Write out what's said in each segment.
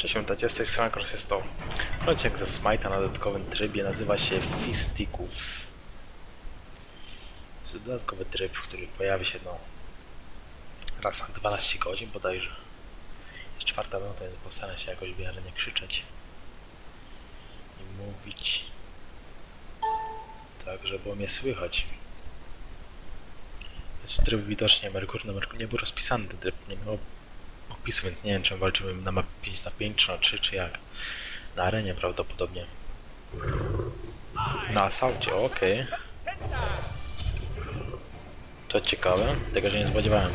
Cześć, witajcie, z tej strony jest to odcinek ze Smite'a na dodatkowym trybie, nazywa się Fisticuffs. To jest dodatkowy tryb, który pojawi się no raz na 12 godzin bodajże. Jest czwarta minuta, więc postaram się jakoś w nie krzyczeć i mówić tak, żeby mnie słychać. Jest tryb widocznie Merkur na Merkur nie był rozpisany ten tryb, nie miał opisu, więc nie wiem czy walczymy na mapie 5 na 5 czy na 3 czy jak. Na arenie prawdopodobnie. Na asaucie, okej. To ciekawe, tego się nie spodziewałem.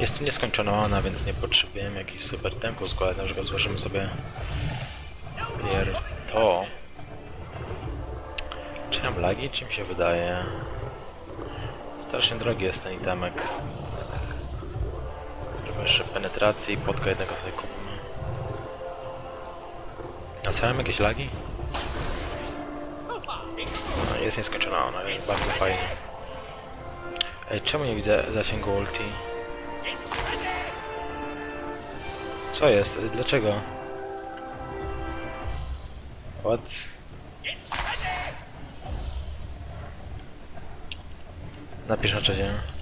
Jest tu nieskończona ona, więc nie potrzebujemy jakichś super tempów składać. Na przykład złożymy sobie pier to. Czy mam lagi? Czym się wydaje? Strasznie drogi jest ten itemek. Jeszcze penetrację i podka jednego sobie kupimy. A co, mam jakieś lagi? No, jest nieskończona ona, jest bardzo fajnie. Ej, czemu nie widzę zasięgu ulti? Co jest? Dlaczego? What? Napisz na czacie.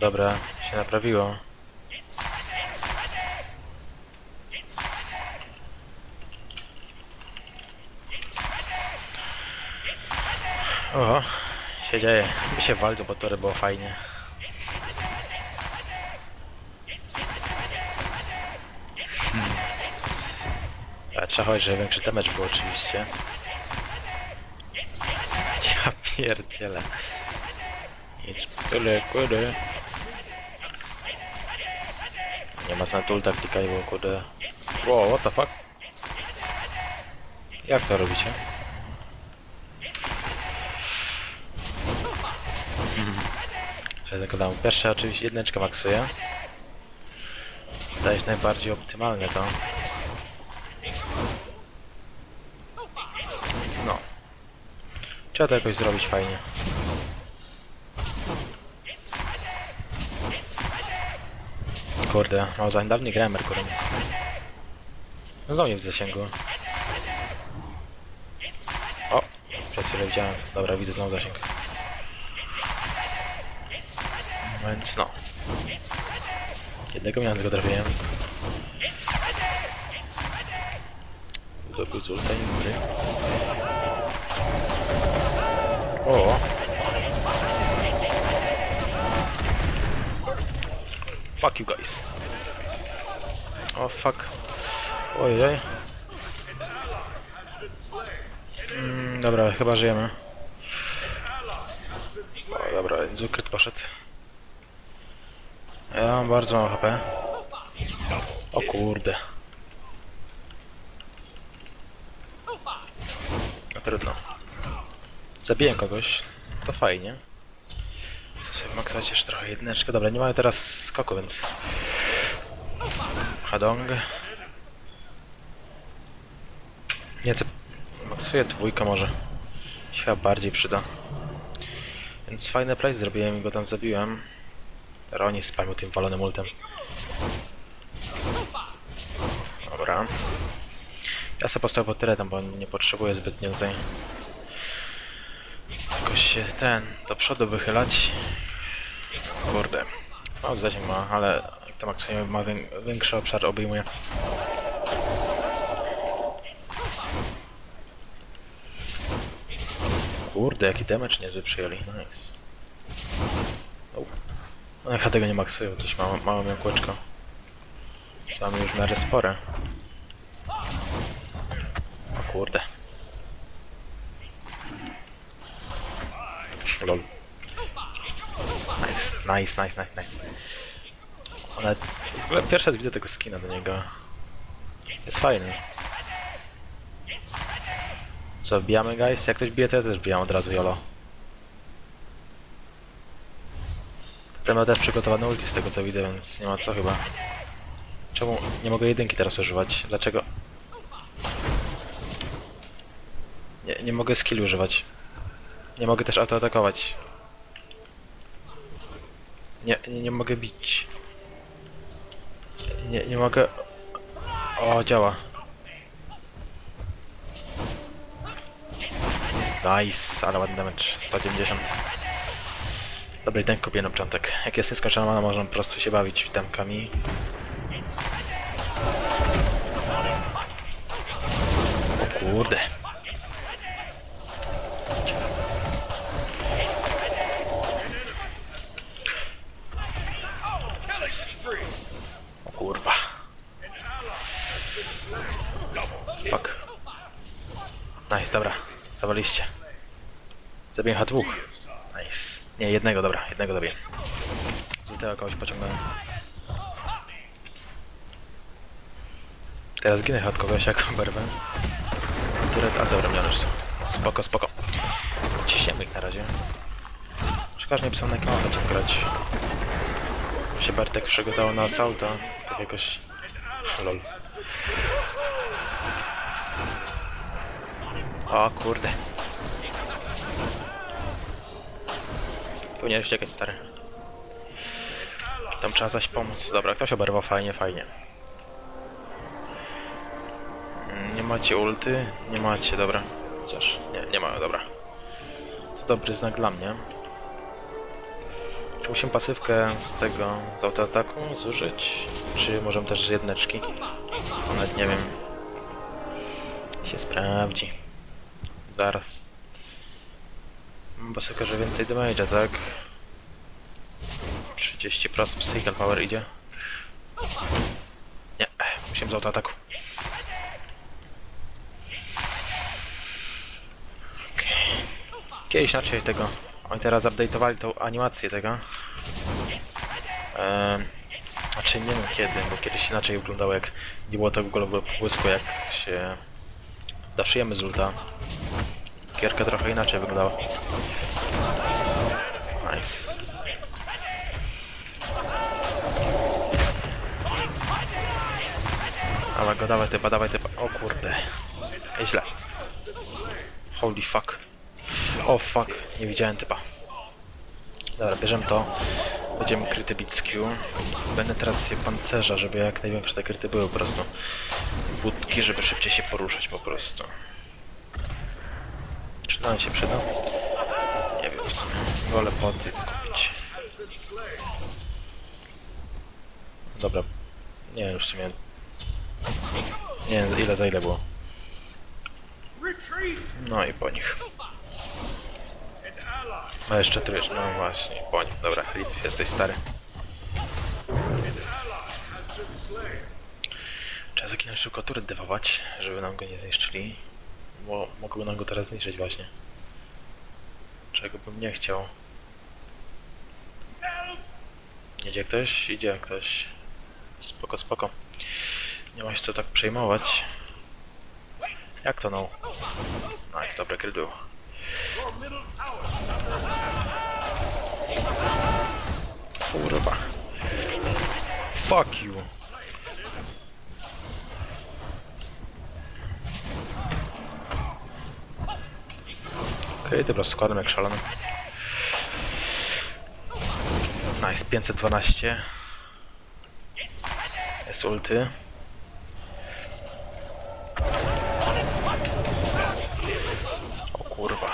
Dobra, się naprawiło. O, się dzieje. By się walczył, bo to było fajnie. Hmm. A trzeba chodzić, żeby większy damage był oczywiście. Ja pierdzielę. Idź, kurde, kurde. Nie ma sensu ulta klikać, bo kurde... Wow, what the fuck? Jak to robicie? Że zakładam. Pierwsze oczywiście jedyneczkę maksuję. Wydaje się najbardziej optymalnie to. No. Trzeba to jakoś zrobić fajnie. Kurde, no za dawniej grałem Merkurem. No znowu nie w zasięgu. O! Przed chwilą widziałem. Dobra, widzę znowu zasięg. Więc no. Jednego miałem tylko trafiłem. Zdobył z ulta i mury. O! Fuck you guys. O fuck. Ojej. Mm, dobra, chyba żyjemy. O, dobra, więc ukryt poszedł. Ja mam bardzo mało HP. O kurde. No trudno. Zabiłem kogoś. To fajnie. Maksować jeszcze trochę jedyneczkę. Dobra, nie mamy teraz skoku, więc... Hadong. Nie, co... Maksuję dwójkę może. Się chyba bardziej przyda. Więc fajny place zrobiłem i go tam zabiłem. Roni spamił tym walonym ultem. Dobra. Ja sobie postawię pod tyretem, bo nie potrzebuję zbytnio tutaj jakoś się ten do przodu wychylać. Kurde. No zasięg ma, ale to maksuje ma wię większy obszar obejmuje. Kurde, jaki damage niezły przyjęli. Nice. No ja tego nie maksuję, coś mało, mało miał kółeczko. Mamy już miarę spore. O kurde. Lol. Nice, nice, nice, nice. Ale ogóle pierwszy raz widzę tego skina do niego. Jest fajny. Co, wbijamy guys? Jak ktoś bije, to ja też wbijam od razu jolo. Prema też przygotowany ulti z tego co widzę, więc nie ma co chyba. Czemu nie mogę jedynki teraz używać? Dlaczego? Nie, nie mogę skill używać. Nie mogę też autoatakować. Nie, nie, nie mogę bić. Nie, nie mogę... O, działa. Nice, ale ładny damage. 190. Dobra, ten kupię na początek. Jak jest skończona mana, można po prostu się bawić witamkami. O kurde. O kurwa. Fuck. Nice, dobra. Zawaliście. Zabiję H2. Nice. Nie, jednego, dobra. Jednego zabiję. Złotego kogoś pociągnąłem. Teraz ginę od kogoś jak berwę. Turret, a dobra, miałem. Spoko, spoko. Ciśniemy ich na razie. Szkoda, że nie pisałem na jakim mapę grać. Się Bartek przygotował na assaulta. Tak jakoś... Lol. O kurde. Powinieneś uciekać stary. Tam trzeba zaś pomóc. Dobra, ktoś oberwał fajnie, fajnie. Mm, Nie macie ulty? Nie macie, dobra. Chociaż nie, nie mają, dobra. To dobry znak dla mnie. Czy musimy pasywkę z tego, z autoataku zużyć? Czy możemy też z jedneczki? Nawet nie wiem. Się sprawdzi. Zaraz. Mam pasywkę, że więcej damage'a, tak? 30% psychical power idzie. Nie, musimy z autoataku. Kiedyś inaczej tego. Oni teraz update'owali tą animację tego. Ehm, znaczy nie wiem kiedy, bo kiedyś inaczej wyglądało jak nie było tego golowego błysku jak się daszujemy z ulta. Gierka trochę inaczej wyglądała. Nice. Dawaj go, dawaj typa, dawaj typa. O kurde. Źle. Holy fuck. O fuck, nie widziałem typa. Dobra, bierzemy to. Będziemy kryty z Q. Penetrację pancerza, żeby jak największe te kryty były po prostu. Budki, żeby szybciej się poruszać po prostu. Nam się przyda? Nie wiem w sumie. Wolę poty kupić. Dobra. Nie wiem w sumie. Nie wiem ile za ile było. No i po nich. A jeszcze trójcz, no właśnie, po nich. Dobra, Rip, jesteś stary. Trzeba zaginąć szybko turret dewować, żeby nam go nie zniszczyli. Bo mogłyby nam go teraz zniszczyć właśnie. Czego bym nie chciał. Idzie ktoś? Idzie ktoś. Spoko, spoko. Nie ma się co tak przejmować. Jak to no? Nice, dobry kill był. Kurwa. Fuck you. Okej, dobra, składam jak szalony. Nice, 512. Jest ulty. O kurwa.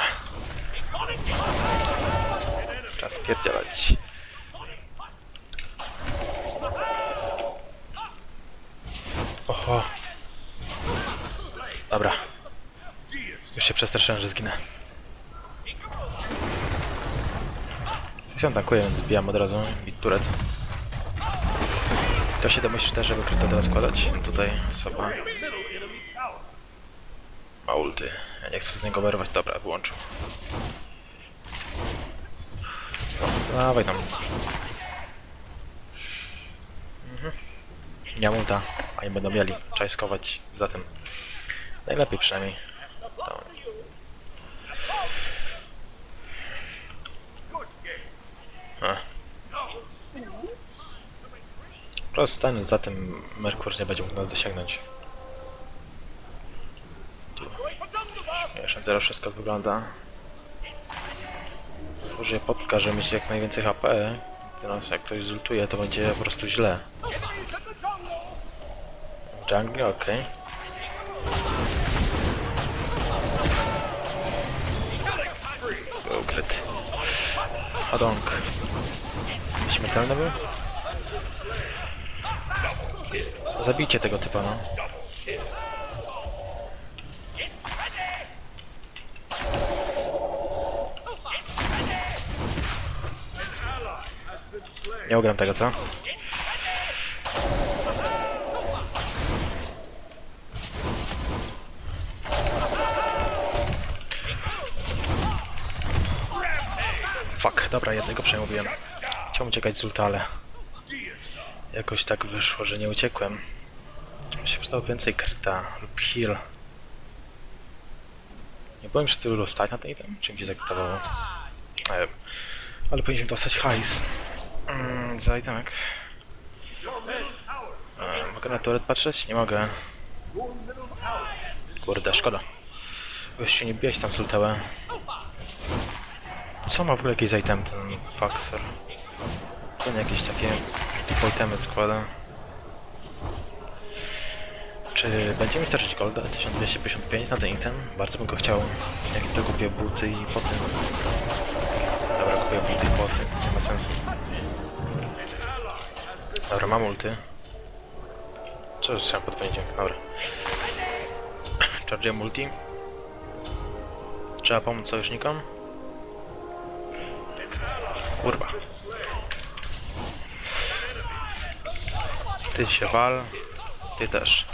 Czas pierdzielać. Oho. Dobra. Już się przestraszyłem, że zginę. Chciałem tankuje, więc zbijam od razu bit turret. To się domyślisz też, żeby kryto teraz składać. Tutaj osoba ma ulty. Ja nie chcę z niego berwać. Dobra, wyłączył. Dawaj tam. Mhm. Nie mam ulta, a nie będą mieli. Trzeba skować za tym. Najlepiej przynajmniej. Tam. A. Za tym, Merkur nie będzie mógł nas dosięgnąć. Śmiesznie teraz wszystko wygląda. Użyję popka, żeby mieć jak najwięcej HP. Teraz jak ktoś zultuje, to będzie po prostu źle. Jungle, okej. Był Hodong. Śmiertelny był? Zabijcie tego typa, no. Nie ugram tego, co? Dobra, jednego przemówiłem. Chciałem uciekać z ulta, ale jakoś tak wyszło, że nie uciekłem. Mi się przydało więcej kryta lub heal. Nie byłem jeszcze tylu stać na tej tym? Czy mi się? Nie wiem. Ale powinniśmy dostać hajs. Mm, za itemek. E, mogę na turret patrzeć? Nie mogę. Kurde, szkoda. Gościu, nie bijać tam z lutałe. Co ma w ogóle jakieś za item ten Faxer? Nie jakieś takie itemy składa? Czy będzie mi starczyć golda? 1255 na ten item? Bardzo bym go chciał. Jak to kupię buty i potem... Dobra, kupię buty i poty. Nie ma sensu. Dobra, mam ulty. Co, trzeba dźwięk? Dobra. Charge'uję multi. Trzeba pomóc sojusznikom. Kurwa. Ty się wal. Ty też.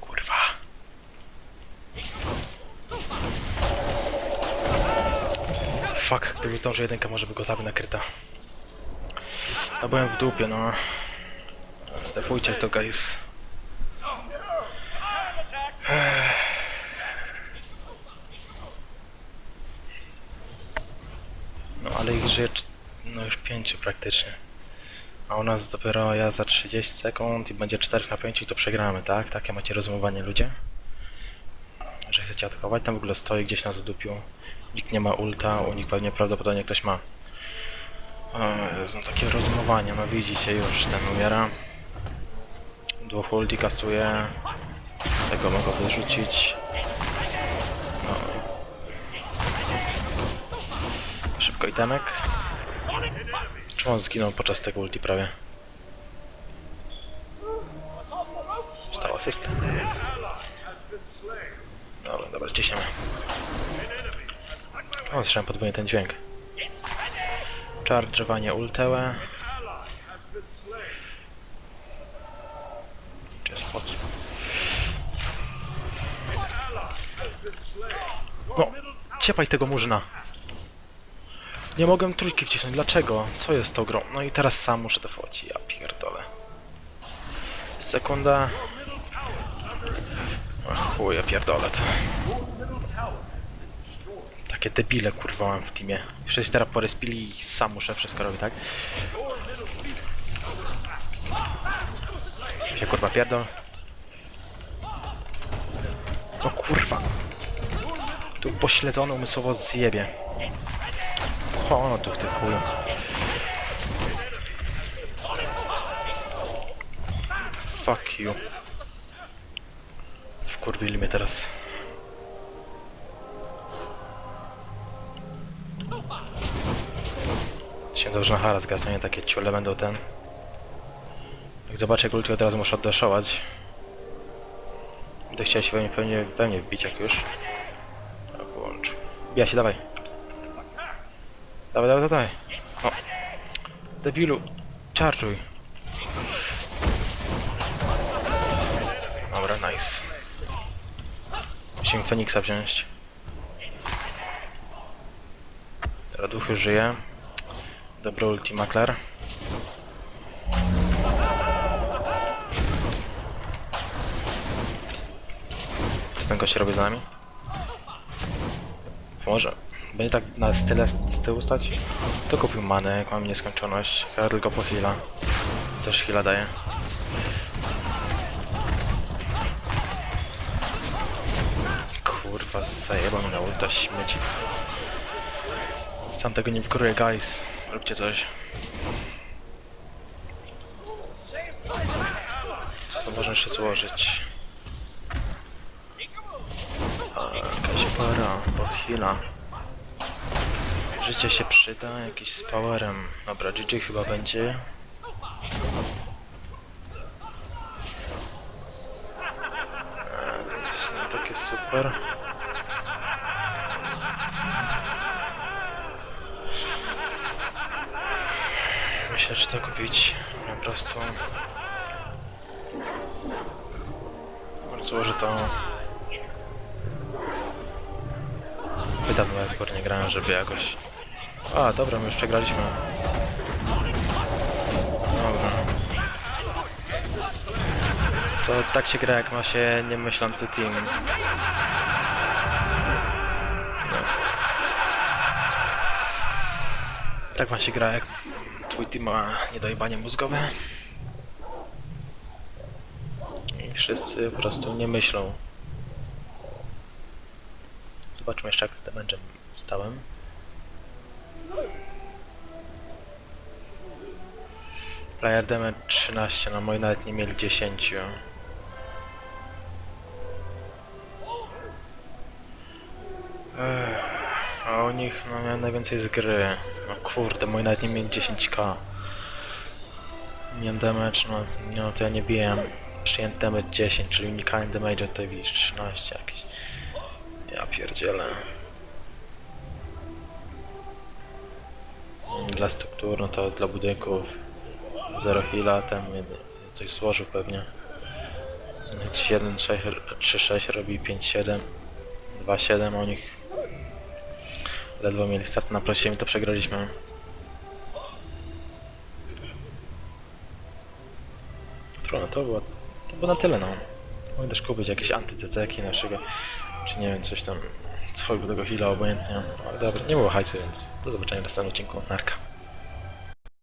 Kurwa. Fuck, gdyby zdążył jedynkę, może by go zabił nakryta. No byłem w dupie, no. Defujcie to, guys. No ale ich żyje, no już pięciu praktycznie. A u nas dopiero ja za 30 sekund i będzie 4 na 5 i to przegramy, tak? Takie macie rozumowanie ludzie? Że chcecie atakować, tam w ogóle stoi gdzieś na zadupiu. Nikt nie ma ulta, u nich pewnie prawdopodobnie ktoś ma. Jezu, no takie rozumowanie, no widzicie już, ten umiera. Dwóch ulti kastuje. Tego mogę wyrzucić. No. Szybko itemek. Czy on zginął podczas tego ulti prawie? Stał asysta. Dobra, dobra, ściśniemy. O, słyszałem podwójnie ten dźwięk. Charge'owanie ultełe. Czy jest po co? No, ciepaj tego murzyna. Nie mogę trójki wcisnąć, dlaczego? Co jest tą grą? No i teraz sam muszę to wchodzić, ja pierdolę. Sekunda. Ach, chuj, ja pierdolę, co? Takie debile, kurwa, mam w teamie. Jeszcze się teraz porespili i sam muszę wszystko robić, tak? Się kurwa pierdol. No kurwa. Tu pośledzony umysłowo zjebie. O, no tu w tych chuju. Fuck you. Wkurwili mnie teraz. Się dobrze na haras nie takie ciule będą ten. Jak zobaczę jak ulti od razu muszę oddaszować. Będę chciał się we mnie, pewnie we mnie wbić jak już. Tak, włącz. Bija się, dawaj. Dawaj, dawaj, dawaj. O. Debilu, czarczuj. Dobra, nice. Musimy Feniksa wziąć. Teraz duchy żyje. Dobro ulti makler. Co ten gość robi z nami? Może. Będzie tak na tyle z tyłu stać? To kupił manę, jak mam nieskończoność. Chyba tylko po heala. Też heala daje. Kurwa, zajebał mi na ulta śmieci. Sam tego nie wkuruję, guys. Róbcie coś. Co to można jeszcze złożyć? A, jakaś para, po heala. Życie się przyda, jakiś z powerem. Dobra, GG chyba będzie. Eee, Jest nie takie super. Myślę, czy to kupić po prostu. Może złożę to. Wydawno jak nie grałem, żeby jakoś... A, dobra, my już przegraliśmy. Dobra. To tak się gra, jak ma się niemyślący team. No. Tak ma się gra, jak twój team ma niedojebanie mózgowe. I wszyscy po prostu nie myślą. Zobaczmy jeszcze jak z damage'em stałem. Player damage 13, no moi nawet nie mieli 10. Ech, a u nich no miałem najwięcej z gry. No kurde, moi nawet nie mieli 10k. Miałem damage, no, no to ja nie biłem. Przyjęty damage 10, czyli unikalny damage to widzisz 13 jakiś. Ja pierdzielę. Dla struktur, no to dla budynków 0 heala, ten mnie coś złożył pewnie. 1, 3, 6 robi 5, 7, 2, 7, a u nich ledwo mieli start na proście i to przegraliśmy. Trudno, to było, to na tyle no. Mogę też kupić jakieś antyceceki naszego, czy nie wiem, coś tam, co do tego heala obojętnie. Ale dobra, nie było hajsu, więc do zobaczenia w następnym odcinku. Narka.